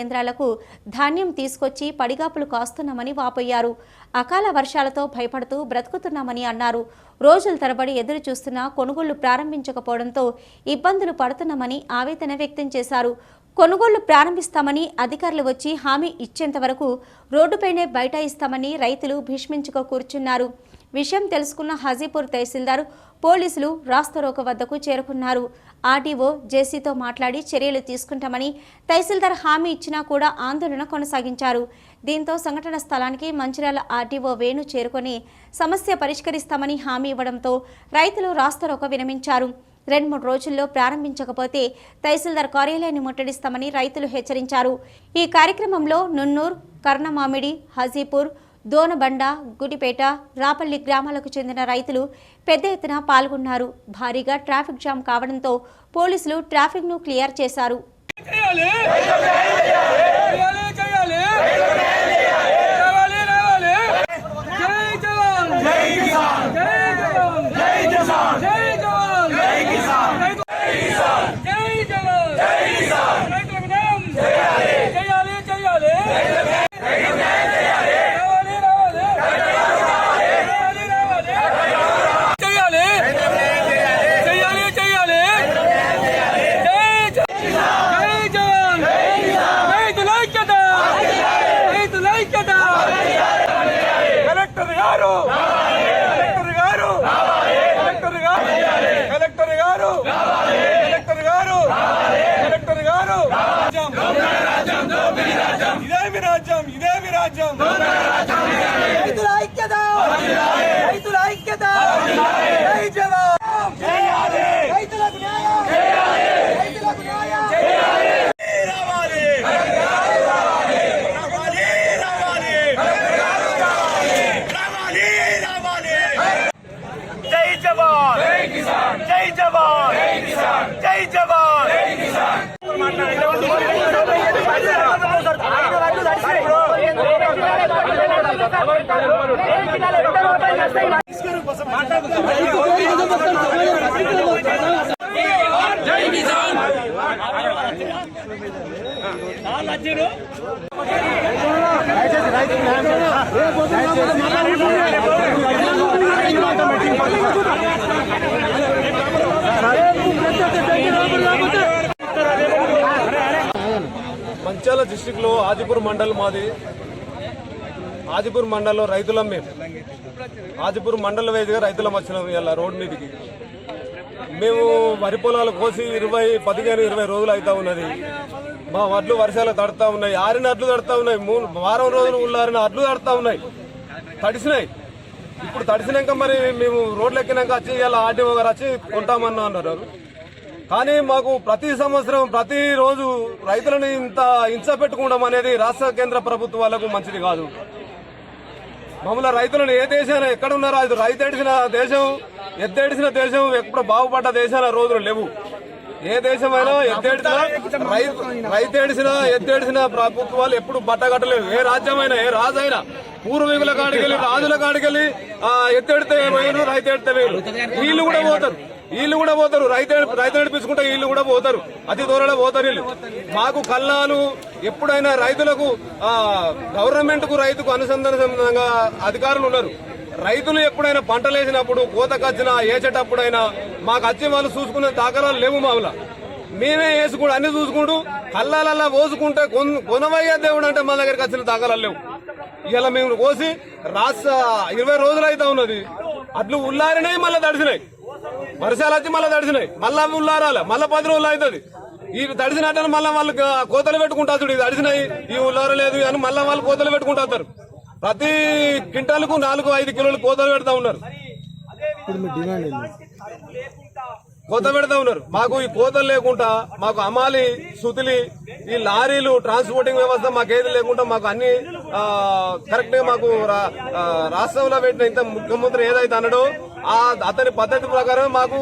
కేంద్రాలకు ధాన్యం తీసుకొచ్చి పడిగాపులు కాస్తున్నామని వాపోయారు. అకాల వర్షాలతో భయపడుతూ బ్రతుకుతున్నామని అన్నారు. రోజుల తరబడి ఎదురు చూస్తున్నా కొనుగోళ్ళు ప్రారంభించకపోవడంతో ఇబ్బందులు పడుతున్నామని ఆవేదన వ్యక్తం చేశారు. కొనుగోళ్ళు ప్రారంభిస్తామని అధికారులు వచ్చి హామీ ఇచ్చేంత వరకు రోడ్డుపైనే బైఠాయిస్తామని రైతులు భీష్మించుకో కూర్చున్నారు. విషయం తెలుసుకున్న హాజీపూర్ తహసీల్దార్ పోలీసులు రాస్తరోక వద్దకు చేరుకున్నారు. ఆర్డీఓ జేసీతో మాట్లాడి చర్యలు తీసుకుంటామని తహసీల్దార్ హామీ ఇచ్చినా కూడా ఆందోళన కొనసాగించారు. దీంతో సంఘటన స్థలానికి మంచిర్యాల ఆర్డీఓ వేణు చేరుకొని సమస్య పరిష్కరిస్తామని హామీ ఇవ్వడంతో రైతులు రాస్తరోక విరమించారు. రెండు మూడు రోజుల్లో ప్రారంభించకపోతే తహసీల్దార్ కార్యాలయాన్ని ముట్టడిస్తామని రైతులు హెచ్చరించారు. ఈ కార్యక్రమంలో నున్నూర్ కర్ణమామిడి హాజీపూర్ దోనబండ గుడిపేట రాపల్లి గ్రామాలకు చెందిన రైతులు పెద్ద ఎత్తున పాల్గొన్నారు. భారీగా ట్రాఫిక్ జామ్ కావడంతో పోలీసులు ట్రాఫిక్ను క్లియర్ చేశారు చేయాలి చేయాలి చేయాలి రావాలి రావాలి జై జవాన్ జై కిసాన్ జై జవాన్ జై కిసాన్ జై జవాన్ జై కిసాన్ జై కిసాన్ జై జవాన్ జై కిసాన్ రైతులకు న్యాయం చేయాలి చేయాలి చేయాలి రావాలి రావాలి రావాలి రావాలి చేయాలి చేయాలి చేయాలి జై జై జవాన్ రైతుల ఐక్యత రైతుల ఐక్యత కలెక్టర్ గారు కలెక్టర్ గారు కలెక్టర్ గారు కలెక్టర్ గారు కలెక్టర్ గారు కలెక్టర్ గారు ఇదేమి రాజ్యం ఇదేమి రాజ్యం రైతుల ఐక్యత రైతుల ఐక్యత జై జవాన్! రైతులకు న్యాయం రైతులకు న్యాయం రావాలి రావాలి రావాలి రావాలి జై జవాన్! జై జవాన్ జై జవాన్ జై కిసాన్ మంచాల డిస్టిక్లో ఆదిపూర్ మండల్ మాది. ఆదిపూర్ మండలంలో రైతులం మేము. ఆదిపూర్ మండల వేదిగా రైతులం వచ్చినాం ఇలా రోడ్ మీదకి. మేము వరి పొలాలు కోసి ఇరవై పదిహేను ఇరవై రోజులు అవుతా ఉన్నది. మా వడ్లు వర్షాలు తడుతూ ఉన్నాయి. ఆరిన అడ్లు తడుతూ ఉన్నాయి. మూడు వారం రోజులు ఉల్లారిన అడ్లు తడుతూ ఉన్నాయి. తడిసినాయి. ఇప్పుడు తడిసినాక మరి మేము రోడ్లు ఎక్కినాక వచ్చి ఇలా ఆర్డీఓ గారు వచ్చి కొంటామన్నా అన్నారు. కానీ మాకు ప్రతి సంవత్సరం ప్రతిరోజు రైతులను ఇంత హింస పెట్టుకోవడం అనేది రాష్ట్ర కేంద్ర ప్రభుత్వాలకు మంచిది కాదు. మమ్మల్ని రైతులను ఏ దేశాన ఎక్కడ ఉన్నారో అది రైతు ఏడిసిన దేశం ఎత్తేడిసిన దేశం ఎప్పుడు బాగుపడ్డ దేశాల రోజులు లేవు. ఏ దేశమైనా ఎత్తేడిసిన రైతు రైతు ఏడిసిన ఎత్తేడిసిన ప్రభుత్వాలు ఎప్పుడు బట్టగట్టలేవు. ఏ రాజ్యమైనా ఏ రాజైనా పూర్వీకుల కాడికెళ్ళి రాజుల కాడికెళ్ళి ఆ, ఎత్తేడితే వేరు రైతు ఎడితే వేరు వీళ్ళు కూడా పోతారు. వీళ్ళు కూడా పోతారు. రైతు రైతు నడిపించుకుంటే వీళ్ళు కూడా పోతారు. అతి దూరంలో పోతారు వీళ్ళు. మాకు కళ్ళాలు ఎప్పుడైనా రైతులకు గవర్నమెంట్కు రైతుకు అనుసంధానంగా అధికారులు ఉన్నారు. రైతులు ఎప్పుడైనా పంటలు వేసినప్పుడు కోతకొచ్చినా వేసేటప్పుడైనా మాకు వచ్చి వాళ్ళు చూసుకునే దాఖలాలు లేవు మావులా. మేమే వేసుకుంటూ అన్ని చూసుకుంటూ కళ్ళాలల్లా పోసుకుంటే కొన్- కొనవయ్యే దేవుడు అంటే మా దగ్గరికి వచ్చిన దాఖలాలు లేవు. ఇలా మేము కోసి రాష్ట్ర ఇరవై రోజులు అయితే ఉన్నది. అట్లు ఉల్లారినాయి మళ్ళీ తడిసినాయి. వర్షాలు వచ్చి మళ్ళీ తడిసినాయి. మళ్ళా ఉల్లారాలి మళ్ళీ పది రోజులు అవుతుంది. ఈ తడిసినట్టు మళ్ళీ వాళ్ళు కోతలు పెట్టుకుంటారు ఇది తడిసినాయి ఈ ఉల్లారలేదు అని మళ్ళీ వాళ్ళు కోతలు పెట్టుకుంటారు ప్రతి క్వింటాలకు నాలుగు ఐదు కిలోలు కోతలు పెడతా ఉన్నారు. కోత పెడతా ఉన్నారు. మాకు ఈ కోతలు లేకుండా మాకు అమాలి సుతిలి ఈ లారీలు ట్రాన్స్పోర్టింగ్ వ్యవస్థ మాకు ఏది లేకుండా మాకు అన్ని కరెక్ట్గా మాకు రా- రాష్ట్రంలో పెట్టిన ఇంత ముఖ్యమంత్రి ఏదైతే అన్నాడో ఆ అతని పద్ధతి ప్రకారం మాకు